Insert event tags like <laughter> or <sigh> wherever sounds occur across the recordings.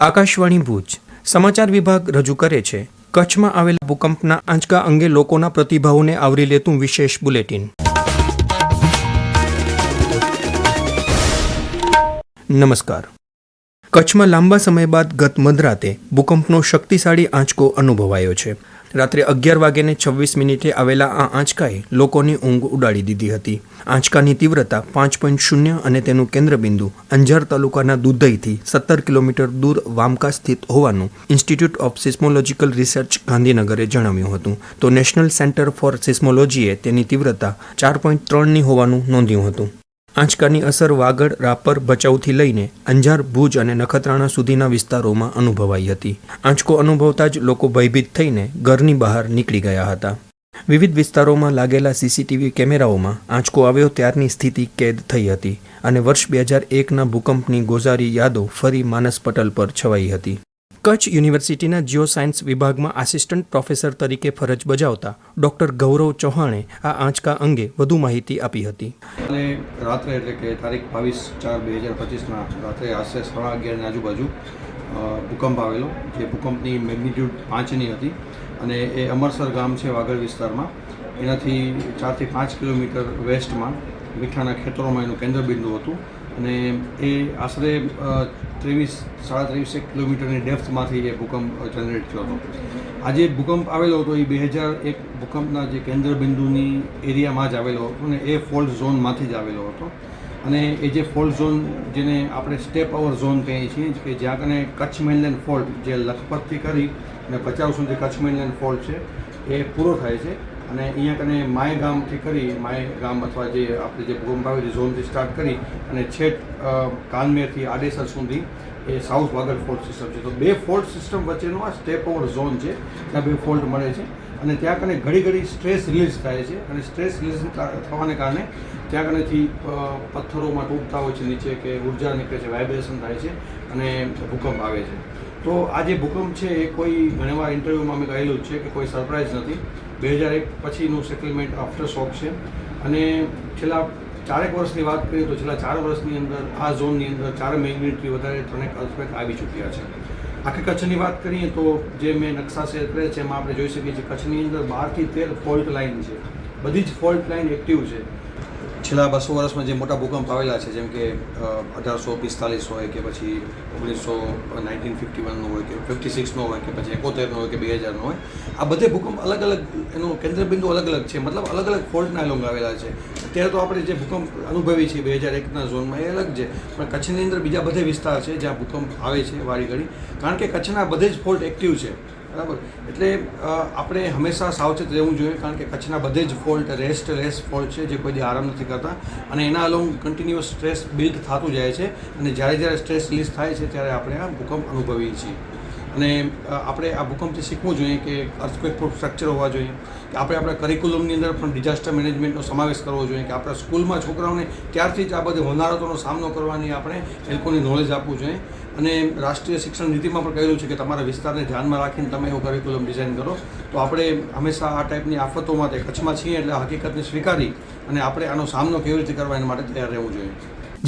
આકાશવાણી ભુજ. સમાચાર વિભાગ રજૂ કરે છે, કચ્છમાં આવેલા ભૂકંપના આંચકા અંગે લોકોના પ્રતિભાવોને આવરી લેતું વિશેષ બુલેટિન. નમસ્કાર. કચ્છમાં લાંબા સમય બાદ ગત મધરાતે ભૂકંપનો શક્તિશાળી આંચકો અનુભવાયો છે. રાત્રે અગિયાર વાગ્યાને છવ્વીસ મિનિટે આવેલા આ આંચકાએ લોકોની ઊંઘ ઉડાડી દીધી હતી. આંચકાની તીવ્રતા પાંચ પોઈન્ટ શૂન્ય અને તેનું કેન્દ્રબિંદુ અંજાર તાલુકાના દુધઈથી સત્તર કિલોમીટર દૂર વામકા સ્થિત હોવાનું ઇન્સ્ટિટ્યૂટ ઓફ સિસ્મોલોજીકલ રિસર્ચ ગાંધીનગરે જણાવ્યું હતું. તો નેશનલ સેન્ટર ફોર સિસ્મોલોજીએ તેની તીવ્રતા ચાર પોઈન્ટ ત્રણની હોવાનું નોંધ્યું હતું. આંચકાની અસર વાગડ, રાપર, ભચાઉથી લઈને અંજાર, ભુજ અને નખત્રાણા સુધીના વિસ્તારોમાં અનુભવાઈ હતી. આંચકો અનુભવતા જ લોકો ભયભીત થઈને ઘરની બહાર નીકળી ગયા હતા. વિવિધ વિસ્તારોમાં લાગેલા સીસીટીવી કેમેરાઓમાં આંચકો આવ્યો ત્યારની સ્થિતિ કેદ થઈ હતી અને વર્ષ બે હજાર એકના ભૂકંપની ગોઝારી યાદો ફરી માનસ પટલ પર છવાઈ હતી. કચ્છ યુનિવર્સિટીના જીઓ સાયન્સ વિભાગમાં આસિસ્ટન્ટ પ્રોફેસર તરીકે ફરજ બજાવતા ડોક્ટર ગૌરવ ચૌહાણે આ આંચકા અંગે વધુ માહિતી આપી હતી. અને રાત્રે એટલે કે તારીખ બાવીસ ચાર બે હજાર પચીસના રાત્રે આશરે સાડા અગિયારની આજુબાજુ ભૂકંપ આવેલો, જે ભૂકંપની મેગ્નિટ્યૂડ પાંચની હતી અને એ અમરસર ગામ છે વાગડ વિસ્તારમાં. એનાથી ચારથી પાંચ કિલોમીટર વેસ્ટમાં મીઠાના ખેતરોમાં એનું કેન્દ્રબિંદુ હતું અને એ આશરે ત્રેવીસ, સાડા ત્રેવીસેક કિલોમીટરની ડેપ્થમાંથી એ ભૂકંપ જનરેટ થયો હતો. આજે ભૂકંપ આવેલો હતો એ બે હજાર એક ભૂકંપના જે કેન્દ્રબિંદુની એરિયામાં જ આવેલો હતો અને એ ફોલ્ટ ઝોનમાંથી જ આવેલો હતો. અને એ જે ફોલ્ટ ઝોન જેને આપણે સ્ટેપ ઓવર ઝોન કહીએ છીએ, કે જ્યાં કને કચ્છ મેઇનલેન્ડ ફોલ્ટ જે લખપતથી કરી અને ભચાઉ સુધી કચ્છ મેઇનલેન્ડ ફોલ્ટ છે, એ પૂરો થાય છે. અને અહીંયા કને માય ગામથી કરી, માય ગામ અથવા જે આપણે જે ભૂકંપ આવે છે, ઝોનથી સ્ટાર્ટ કરી અને છેક કાનમેરથી આડેસર સુધી એ સાઉથ વાગડ ફોર્ટ સિસ્ટમ છે. તો બે ફોર્ટ સિસ્ટમ વચ્ચેનો આ સ્ટેપ ઓવર ઝોન છે. ત્યાં બે ફોલ્ટ મળે છે. અને ત્યાં કને ઘડી ઘડી સ્ટ્રેસ રિલીઝ થાય છે. અને સ્ટ્રેસ રિલીઝ થવાને કારણે ત્યાં કનેથી પથ્થરોમાં તૂટતા હોય છે, નીચે કે ઊર્જા નીકળે છે વાઇબ્રેશન થાય છે અને ભૂકંપ આવે છે. તો આ જે ભૂકંપ છે એ કોઈ ઘણીવાર ઇન્ટરવ્યુમાં મેં કહેલું છે કે કોઈ સરપ્રાઇઝ નથી. બે હજાર એક પછીનું સેટલમેન્ટ આફ્ટર શોક છે. અને છેલ્લા ચારેક વર્ષની વાત કરીએ તો છેલ્લા ચાર વર્ષની અંદર આ ઝોનની અંદર ચાર મેગ્નિટ્યુડથી વધારે ત્રણેક અર્થક્વેક આવી ચૂક્યા છે. આખી કચ્છની વાત કરીએ તો જે મેં નકશા શેર કરે છે, એમાં આપણે જોઈ શકીએ છીએ કચ્છની અંદર બારથી તેર ફોલ્ટ લાઇન છે. બધી જ ફોલ્ટ લાઇન એક્ટિવ છે. છેલ્લા બસો વર્ષમાં જે મોટા ભૂકંપ આવેલા છે, જેમ કે અઢારસો પિસ્તાલીસ હોય કે પછી ઓગણીસો નાઇન્ટીન ફિફ્ટી વનનો હોય કે ફિફ્ટી સિક્સનો હોય કે પછી એકોતેરનો હોય કે બે હજારનો હોય, આ બધે ભૂકંપ અલગ અલગ એનું કેન્દ્રબિંદુ અલગ અલગ છે. મતલબ અલગ અલગ ફોલ્ટના એલોંગ આવેલા છે. અત્યારે તો આપણે જે ભૂકંપ અનુભવી છીએ બે હજાર એકના ઝોનમાં એ અલગ છે, પણ કચ્છની અંદર બીજા બધે વિસ્તાર છે જ્યાં ભૂકંપ આવે છે વારી ઘડી. કારણ કે કચ્છના બધે જ ફોલ્ટ એક્ટિવ છે. બરાબર. એટલે આપણે હંમેશા સાવચેત રહેવું જોઈએ, કારણ કે કચ્છના બધે જ ફોલ્ટ રેસ્ટ રેસ્ટ ફોલ્ટ છે, જે કોઈ આરામ નથી કરતા. અને એના અલોંગ કન્ટિન્યુઅસ સ્ટ્રેસ બિલ્ડ થતું જાય છે. અને જ્યારે જ્યારે સ્ટ્રેસ રિલીઝ થાય છે, ત્યારે આપણે આ ભૂકંપ અનુભવીએ છીએ. અને આપણે આ ભૂકંપથી શીખવું જોઈએ કે અર્થક્વેક પ્રૂફ સ્ટ્રક્ચર હોવા જોઈએ. કે આપણે આપણા કરિક્યુલમની અંદર પણ ડિઝાસ્ટર મેનેજમેન્ટનો સમાવેશ કરવો જોઈએ. કે આપણા સ્કૂલમાં છોકરાઓને ત્યારથી જ આ બધી હોનારતોનો સામનો કરવાની આપણે એ લોકોને નોલેજ આપવું જોઈએ. અને રાષ્ટ્રીય શિક્ષણ નીતિમાં પણ કહેલું છે કે તમારા વિસ્તારને ધ્યાનમાં રાખીને તમે એવું કરિક્યુલમ ડિઝાઇન કરો. તો આપણે હંમેશા આ ટાઈપની આફતો માટે કચ્છમાં છીએ એટલે હકીકતને સ્વીકારી અને આપણે આનો સામનો કેવી રીતે કરવા એના માટે તૈયાર રહેવું જોઈએ.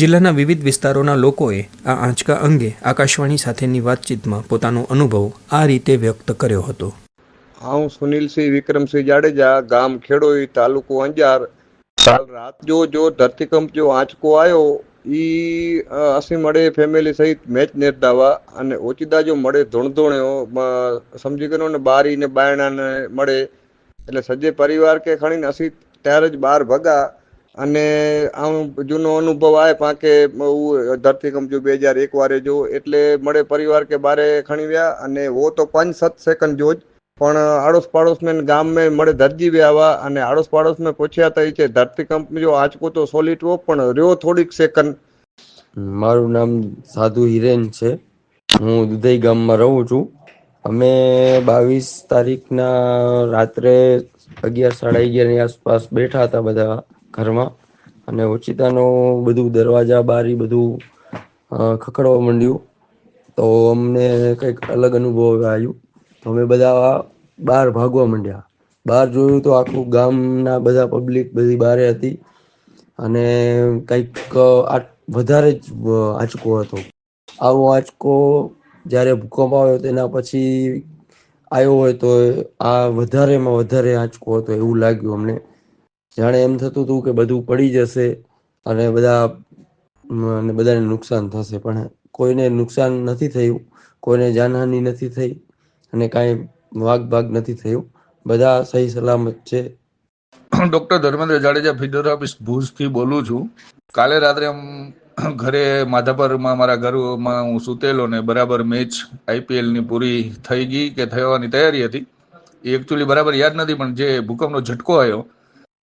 જિલ્લાના વિવિધ વિસ્તારોના લોકોએ આ આંચકા અંગે આકાશવાણી સાથેની વાતચીતમાં પોતાનો અનુભવ આ રીતે વ્યક્ત કર્યો હતો. હું સુનિલસિંહ વિક્રમસિંહ જાડેજા ગામ ખેડોઈ તાલુકો અંજાર. કાલ રાત જો જો ધરતીકંપ જો આંચકો આવ્યો ઈ આસિમ મળે ફેમિલી સહિત મેચ નેતાવા અને ઓચિદા જો મળે ધોણધોણ્યો સમજી ગયો ને બારી ને બાયણાને મળે. એટલે સજ્જે પરિવાર કે ખણીને અસી ત્યારે જ બહાર ભગા અને આમ જૂનો અનુભવ આવે પાંકે ધરતીકંપ જો બે હજાર એક વારે જો એટલે મળે પરિવાર કે બારે ખણી વ્યા અને વો તો પાંચ સત સેકન્ડ જો જ પણ આડોશ પાડોશ में ગામ में મળે ધરજી બી આવા અને આડોશ પાડોશ में પૂછ્યા તો ઈ છે ધરતીકંપ જો આંચકો તો સોલિડ હો પણ રહ્યો થોડીક સેકન્ડ મારું નામ સાધુ હિરેન છે હું દુધઈ ગામમાં રહું છું અમે બાવીસ તારીખના રાત્રે અગિયાર સાડા અગિયારની આસપાસ બેઠા હતા બધા ઘરમાં અને ઓચિતાનું બધું દરવાજા બારી બધું અ, ખખડવા માંડ્યું તો અમને કંઈક અલગ અનુભવ આવ્યું તો અમે બધા બહાર ભાગવા માંડ્યા. બહાર જોયું તો આખું ગામના બધા પબ્લિક બધી બહારે હતી અને કંઈક વધારે જ આંચકો હતો. આવો આંચકો જ્યારે ભૂકંપ આવ્યો તેના પછી આવ્યો હોય તો આ વધારેમાં વધારે આંચકો હતો એવું લાગ્યું અમને. જાણે એમ થતું હતું કે બધું પડી જશે અને બધા બધાને નુકસાન થશે. પણ કોઈને નુકસાન નથી થયું, કોઈને જાનહાનિ નથી થઈ. અને કાંઈ વાઘ ભાગ નથી થયું. બધા સહી સલામત છે. <coughs> ડૉક્ટર ધર્મેન્દ્ર જાડેજા ફિઝિયોથેરાપિસ્ટ ભુજથી બોલું છું. કાલે રાત્રે <coughs> ઘરે માધાપરમાં મારા ઘરમાં હું સૂતેલો ને બરાબર મેચ આઈપીએલની પૂરી થઈ ગઈ કે થવાની તૈયારી હતી. એ એકચ્યુઅલી બરાબર યાદ નથી, પણ જે ભૂકંપનો ઝટકો આવ્યો,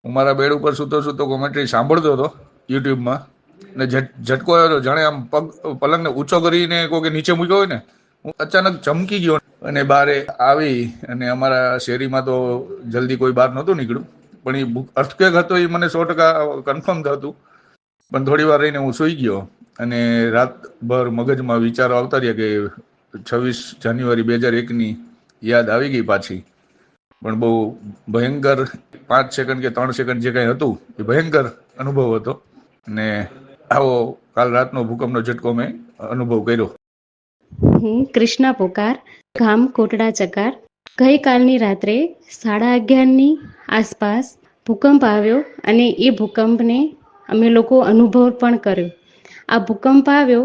હું મારા બેડ ઉપર સૂતો સૂતો કોમેન્ટ્રી સાંભળતો હતો યુટ્યુબમાં. ને ઝટ, ઝટકો આવ્યો જાણે આમ પગ, પલંગને ઊંચો કરીને કોઈ નીચે મૂક્યો હોય ને, હું અચાનક ચમકી ગયો. અને બારે આવી અને અમારા શેરીમાં તો જલ્દી કોઈ બહાર નહોતું નીકળ્યું. પણ એ અર્થકેક હતો એ મને સો ટકા કન્ફર્મ થતું. પણ થોડી વાર રહીને હું સૂઈ ગયો અને રાતભર મગજમાં વિચારો આવતા રહ્યા કે છવ્વીસ જાન્યુઆરી બે હજાર એકની યાદ આવી ગઈ પાછી. પણ બહુ ભયંકર પાંચ સેકન્ડ કે ત્રણ સેકન્ડ જે કંઈ હતું, એ ભયંકર અનુભવ હતો. અને આવો કાલ રાતનો ભૂકંપનો ઝટકો મેં અનુભવ કર્યો. હું કૃષ્ણા પોકાર. ગામ કોટડા ચકાર. ગઈકાલની રાત્રે સાડા અગિયારની આસપાસ ભૂકંપ આવ્યો અને એ ભૂકંપને અમે લોકો અનુભવ પણ કર્યો. આ ભૂકંપ આવ્યો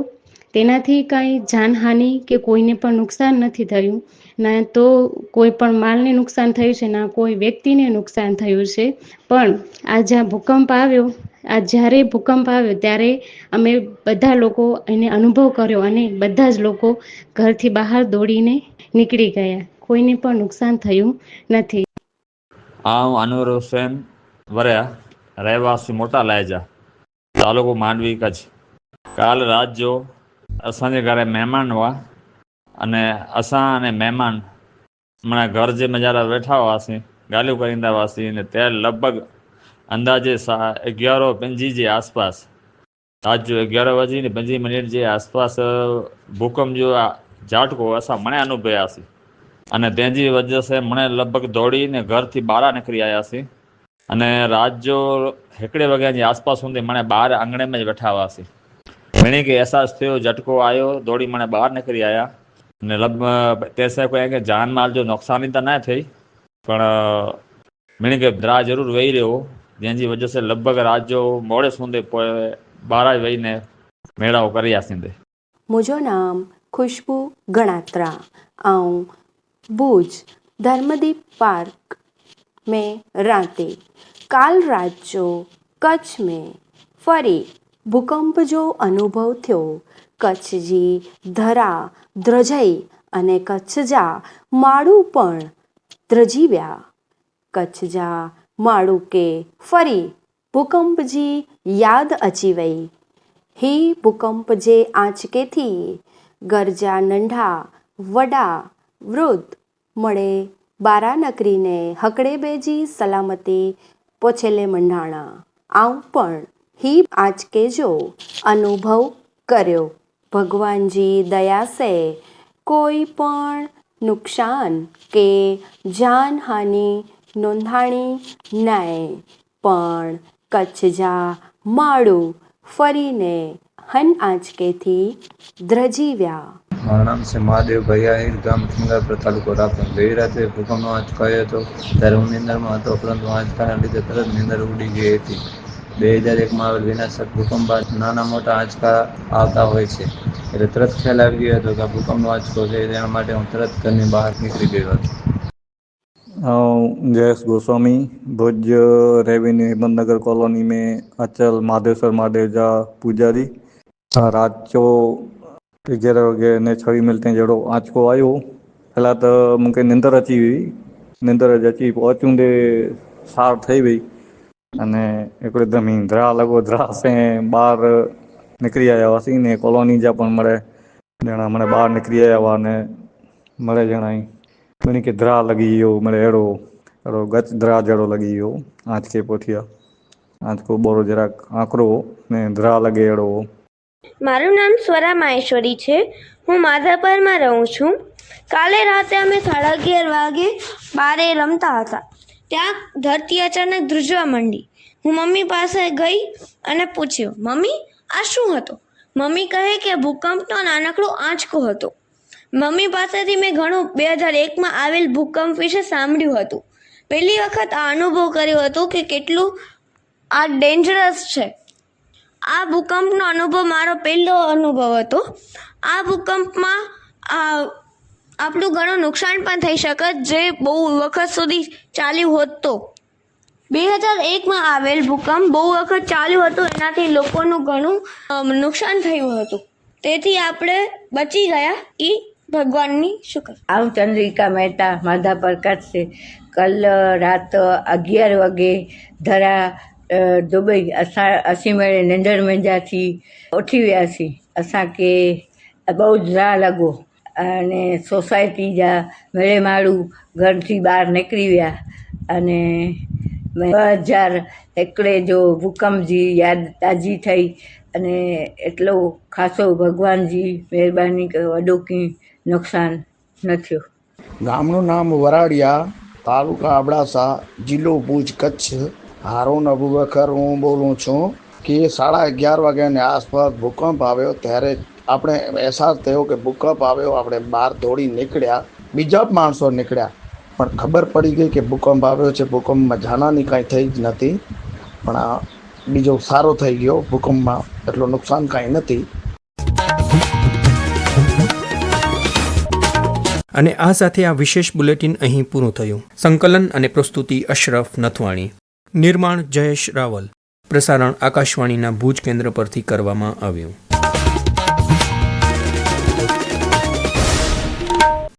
તેનાથી કાંઈ જાનહાનિ કે કોઈને પણ નુકસાન નથી થયું, ના તો કોઈ પણ માલને નુકસાન થયું છે, ના કોઈ વ્યક્તિને નુકસાન થયું છે. પણ આ જ્યાં ભૂકંપ આવ્યો, આ જ્યારે ભૂકંપ આવ્યો ત્યારે અમે બધા લોકો એને અનુભવ કર્યો અને બધા જ લોકો ઘરથી બહાર દોડીને નીકળી ગયા. કોઈને પણ નુકસાન થયું નથી. આમ અનુર હુસેન વરયા રહેવાસી મોટા લહેજા તાલુકો માંડવી કચ્છ. કાલ રાત જો અસાંજે ઘરે મહેમાન હુआ અને અસાं અને મહેમાન હમણાં ઘર જે મજારા બેઠા હોવાસી ગાલ્યું કરીંદા હોવાસી અને ત્યારે લગભગ અંદાજે અગિયારો પંજી જે આસપાસ રાત જો અગિયાર વાગીને પંજી મિનિટ જે આસપાસ ભૂકંપ જો ઝાટકો એસા મને અનુભવ્યા છે. અને તેજી વજહ છે મને લગભગ દોડીને ઘરથી બહાર નીકળી આવ્યા છે. અને રાજો હેકડે વગેરેની આસપાસ સુધી મને બહાર આંગણેમાં જ બેઠાવા છે. ઘણી કે અહેસાસ થયો ઝટકો આવ્યો દોડી મને બહાર નીકળી આવ્યા અને લગ તે સાહેબ કહે કે જાનમાલ જો નુકસાની તો ના થઈ. પણ મિણી કે દ્રા જરૂર વહી રહ્યો. જેની વજહ સે લગભગ રાજો મોડે સુધી બહાર જ વહીને મેળાઓ કર્યા સિંધે મુજો નામ ખુશ્બુ, ગણાત્રા, આઉं, ભુજ, ધર્મદીપ पार्क में रातें કાલ રાત જો કચ્છ મેં, ફરી ભૂકંપ જો અનુભવ થયો. કચ્છજી ધરા, ધ્રજઈ અને કચ્છ જા માળું પણ ધ્રજીવ્યા. કચ્છ જા માળું કે ફરી ભૂકંપજી યાદ અચીવઈ હી ભૂકંપ જે આંચકેથી ગરજા, નંઢા, વડા, વૃદ્ધ મળે બારા નકરીને હકડે બેજી સલામતી પોછેલે મંડાણા. આવું પણ હી આંચકે જો અનુભવ કર્યો. ભગવાનજી દયા સે કોઈ પણ નુકસાન કે જાનહાનિ નોંધાણી નહીં પણ કચ્છ જા માળું ફરીને હન આંચકેથી ધ્રજી વ્યા મારું નામ છે મહાદેવ ભૈયાહીર ગામ સિંગાપુર તાલુકો રાપર ગઈ રાત્રે ભૂકંપનો આંચકો આવ્યો હતો ત્યારે હું નિંદરમાં હતો પરંતુ આંચકાના લીધે તરત નિંદર ઉડી ગઈ હતી બે હજાર એકમાં આવેલ વિનાશક ભૂકંપ બાદ નાના મોટા આંચકા આવતા હોય છે એટલે તરત ખ્યાલ આવી ગયો હતો કે આ ભૂકંપનો આંચકો છે તેના માટે હું તરત ઘરની બહાર નીકળી ગયો હતો अ, जयेश गोस्वामी भुज रेवेन्यू हिम्मतनगर कॉलोनी में अचल माधेश्वर माडेजा पुजारी हाँ, रात जो ग्यारह वॻे अने छवीह मिंट ताईं जहिड़ो आंचको आयो अला त मूंखे निंड अची हुई निंड जे अची पोइ अचूंदे सार ठही वई अने हिकिड़े दम ई द्राह लॻो द्राह सां ॿाहिरि निकिरी आया हुआसीं ने कॉलोनी जा पण मिड़े ॼणा मिड़े ॿाहिरि निकिरी आया हुआ ने मिड़े ॼणा ई उन्हनि खे द्राह लॻी वियो मिड़े अहिड़ो अहिड़ो गच द्राह जहिड़ो लॻी वियो आंचके पुठियां आंचको ॿोरो जरा आकरो ने द्राह लॻे अहिड़ो મારું નામ સ્વરા માહેશ્વરી છે. હું માધાપરમાં રહું છું. કાલે રાતે અમે સાડા અગિયાર વાગે બારે રમતા હતા. ત્યાં ધરતી અચાનક ધ્રુજવા માંડી. હું મમ્મી પાસે ગઈ અને પૂછ્યું, મમ્મી, આ શું હતો? મમ્મી કહે કે ભૂકંપનો નાનકડો આંચકો હતો. મમ્મી પાસેથી મેં ઘણું બે હજાર એકમાં આવેલ ભૂકંપ વિશે સાંભળ્યું હતું. પહેલી વખત આ અનુભવ કર્યો હતો કે કેટલું આ ડેન્જરસ છે. આ ભૂકંપનો અનુભવ મારો પહેલો અનુભવ હતો. આ ભૂકંપમાં આપણું ઘણું નુકસાન પણ થઈ શકે જે બહુ વખત સુધી ચાલ્યું હોત. તો બે હજાર એકમાં આવેલ ભૂકંપ બહુ વખત ચાલ્યું હતું, એનાથી લોકોનું ઘણું નુકસાન થયું હતું. તેથી આપણે બચી ગયા એ ભગવાનની શુક્ર. આમ ચંદ્રિકા મહેતા, માધા પ્રકાશ છે. કલ રાત અગિયાર વાગે ધરા दुबई असां असीं मिड़े निंड में थी उथी वियासीं असांखे ॿहू जाह लॻो अने सोसाइटी जा मिड़े माण्हू घर थी ॿाहिरि निकिरी विया अने ॿ हज़ार हिकिड़े जो भूकंप जी यादि ताज़ी ठही अने एतिरो ख़ासो भॻवान जी महिरबानी कयो वॾो की नुक़सानु न थियो गामणो नाम वराड़िया તાલુકા અબડાસા ज़िलो भुज कच्छ હારૂન અબુબકર હું બોલું છું કે સાડા અગિયાર વાગ્યાની આસપાસ ભૂકંપ આવ્યો ત્યારે આપણે અહેસાસ થયો કે ભૂકંપ આવ્યો, આપણે બહાર દોડી નીકળ્યા. બીજા માણસો નીકળ્યા. પણ ખબર પડી ગઈ કે ભૂકંપ આવ્યો છે, ભૂકંપમાં જાનાની કાંઈ થઈ જ નથી. પણ આ બીજો સારો થઈ ગયો, ભૂકંપમાં એટલું નુકસાન કાંઈ નથી. અને આ સાથે આ વિશેષ બુલેટિન અહીં પૂરું થયું. સંકલન અને પ્રસ્તુતિ અશરફ નથવાણી. નિર્માણ જયેશ રાવલ. પ્રસારણ આકાશવાણીના ભુજ કેન્દ્ર પરથી કરવામાં આવ્યું.